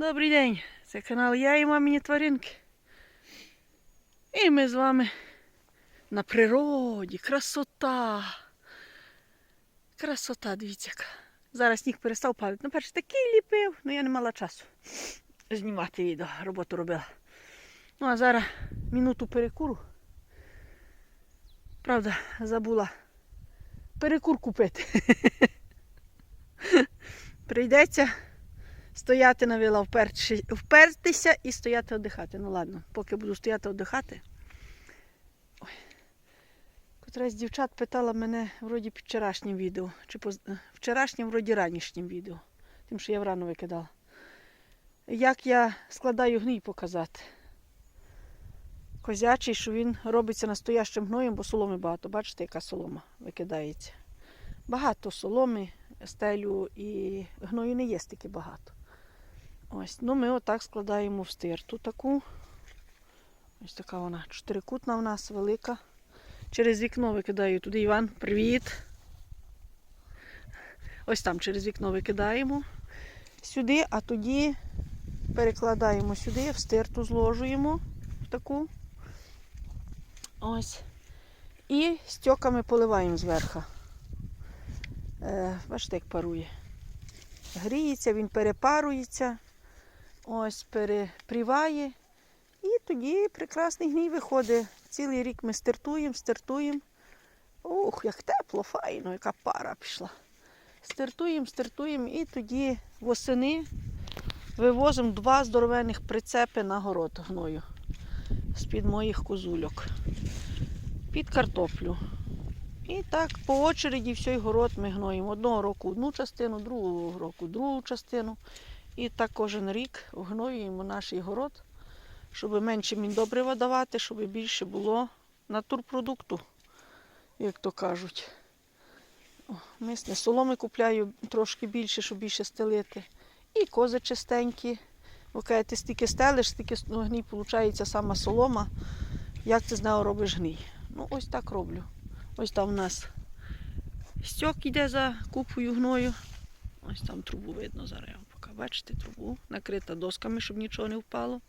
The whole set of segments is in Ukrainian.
Добрий день! Це канал Я і мамині тваринки. І ми з вами на природі. Красота. Красота, дивіться. Зараз сніг перестав падати. Ну, перше такий ліпив, але я не мала часу знімати відео, роботу робила. Ну, а зараз минуту перекуру. Правда, забула перекур купити. Прийдеться стояти на вила, впертися і стояти віддихати. Ну ладно, поки буду стояти віддихати. Ой. З дівчат питала мене вроді під вчорашнім відео, чи поз... е, вчорашнім, вроді ранішнім відео, тим, що я врано викидала. Як я складаю гній показати. Козячий, що він робиться настоящим гноєм, бо соломи багато. Бачите, яка солома викидається. Багато соломи, стелю і гною не є стільки багато. Ось, ну ми отак складаємо в стирту таку. Ось така вона чотирикутна в нас велика. Через вікно викидаю туди Іван. Привіт. Ось там через вікно викидаємо сюди, а тоді перекладаємо сюди, в стирту зложуємо в таку. Ось. І стьоками поливаємо зверху. Е, бачите, як парує. Гріється, він перепарується, ось перепріває. І тоді прекрасний гній виходить. Цілий рік ми стартуємо, стартуємо. Ух, як тепло, файно, яка пара пішла. Стартуємо, стартуємо і тоді восени вивозимо два здоровенних прицепи на город гною з-під моїх козульок. Під картоплю. І так по очереді всій город ми гноїмо. Одного року одну частину, другого року другу частину. І так кожен рік гноюємо наш город, щоб менше міндобрива давати, щоб більше було натурпродукту, як то кажуть. Мисне соломи купляю трошки більше, щоб більше стелити. І кози чистенькі. Ви кажете, стільки стелиш, стільки ну, гній виходить сама солома. Як ти з нею робиш гній? Ну, ось так роблю. Ось там у нас стьок іде за купою гною. Ось там трубу видно зараз. Бачите трубу, накрита досками, щоб нічого не впало.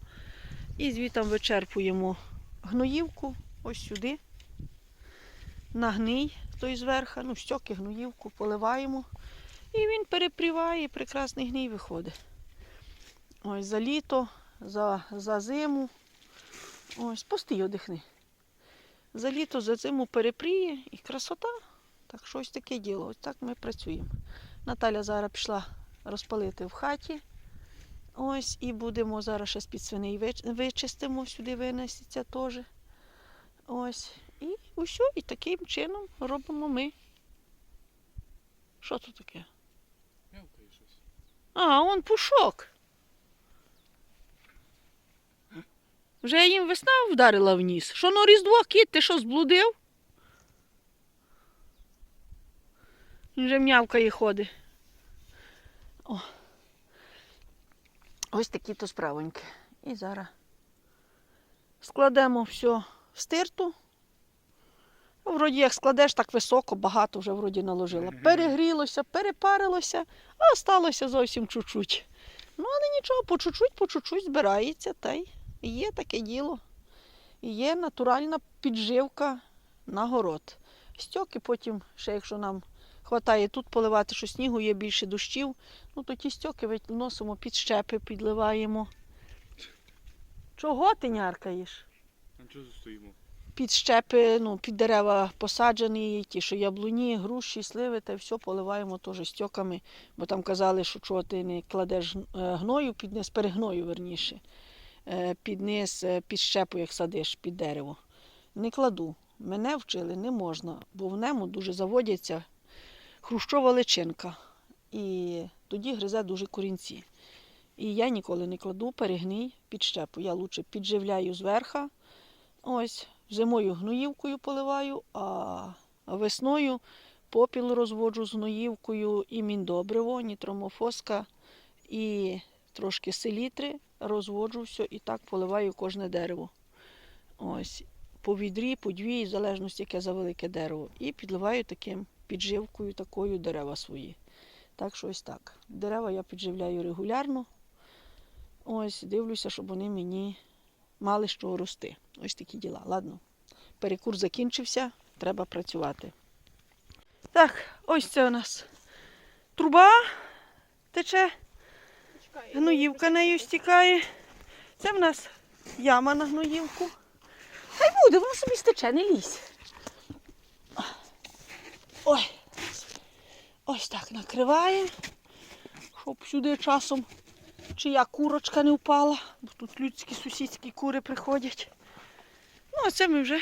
І звідти вичерпуємо гноївку ось сюди. На гний той зверху, ну, стьоки, гноївку поливаємо. І він перепріває, і прекрасний гній виходить. Ось за літо, за, за зиму. Ось, пусти одихни. За літо, за зиму перепріє і красота. Так що ось таке діло. Ось так ми працюємо. Наталя зараз пішла розпалити в хаті. Ось, і будемо зараз ще з-під свиней вичистимо, сюди винесеться теж. Ось. І усе, і таким чином робимо ми. Що тут таке? А, он пушок. Вже їм весна вдарила в ніс. Що на Різдво, кіт, ти що зблудив? Він вже м'явкає ходить. О. Ось такі то справоньки. І зараз складемо все в стирту. Ну, Вроді як складеш так високо, багато вже вроді наложила. Перегрілося, перепарилося, а сталося зовсім чуть-чуть. Ну, але нічого, по чуть-чуть, по чуть-чуть збирається, та й є таке діло. Є натуральна підживка на город. Стьоки потім, ще якщо нам хватає тут поливати, що снігу є більше дощів, ну то ті стьоки виносимо під щепи, підливаємо. Чого ти няркаєш? А чого стоїмо? Під щепи, ну, під дерева посаджені, ті, що яблуні, груші, сливи, та все поливаємо теж стьоками, бо там казали, що чого ти не кладеш е, гною під низ, перегною верніше, е, під низ, е, під щепу, як садиш під дерево. Не кладу. Мене вчили не можна, бо в ньому дуже заводяться хрущова личинка. І тоді гризе дуже корінці. І я ніколи не кладу перегній під щепу. Я лучше підживляю зверха. Ось, зимою гноївкою поливаю, а весною попіл розводжу з гноївкою і міндобриво, нітромофоска і трошки селітри, розводжу все і так поливаю кожне дерево. Ось, по відрі, по дві, в залежності, яке за велике дерево. І підливаю таким підживкою такою дерева свої. Так що ось так. Дерева я підживляю регулярно. Ось, дивлюся, щоб вони мені мали з чого рости. Ось такі діла. Ладно. Перекур закінчився, треба працювати. Так, ось це у нас труба тече, гноївка нею стікає. Це в нас яма на гноївку. Хай буде, воно собі стече, не лізь. Ой. Ось так накриваємо, щоб сюди часом чия курочка не впала, бо тут людські сусідські кури приходять. Ну, а це ми вже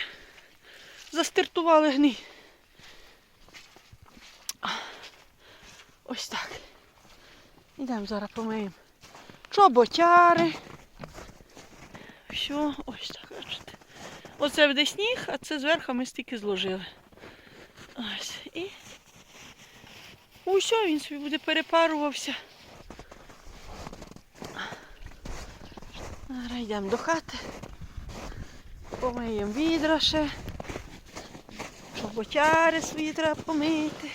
застартували гній. Ось так. Ідемо зараз помиємо чоботяри. Все, ось так. Оце буде сніг, а це зверху ми стільки зложили. Ось. І усе, він собі буде перепарувався. Зараз йдемо до хати. Помиємо відра ще. Чоботяри свої треба помити.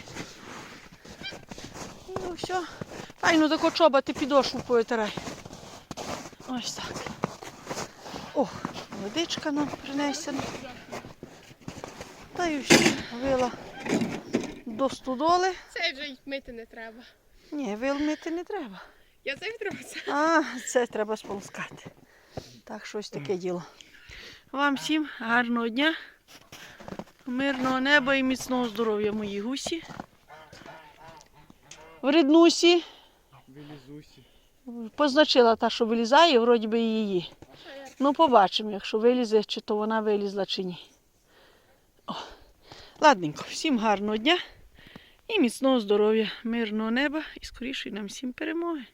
Ну все. Ай, ну тако чоботи підошву повитирай. Ось так. О, водичка нам принесена. Та й все, вила до студоли. Це вже й мити не треба. Ні, вил мити не треба. Я це відрився. А, це треба сполоскати. Так, щось таке діло. Вам всім гарного дня, мирного неба і міцного здоров'я, мої гусі. Вреднусі. Вилізусі. Позначила та, що вилізає, вроді би і її. Ну, побачимо, якщо вилізе, чи то вона вилізла, чи ні. О. Ладненько, всім гарного дня і міцного здоров'я, мирного неба і скорішої нам всім перемоги.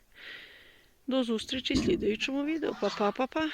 До зустрічі в слідуючому відео. Па-па-па-па.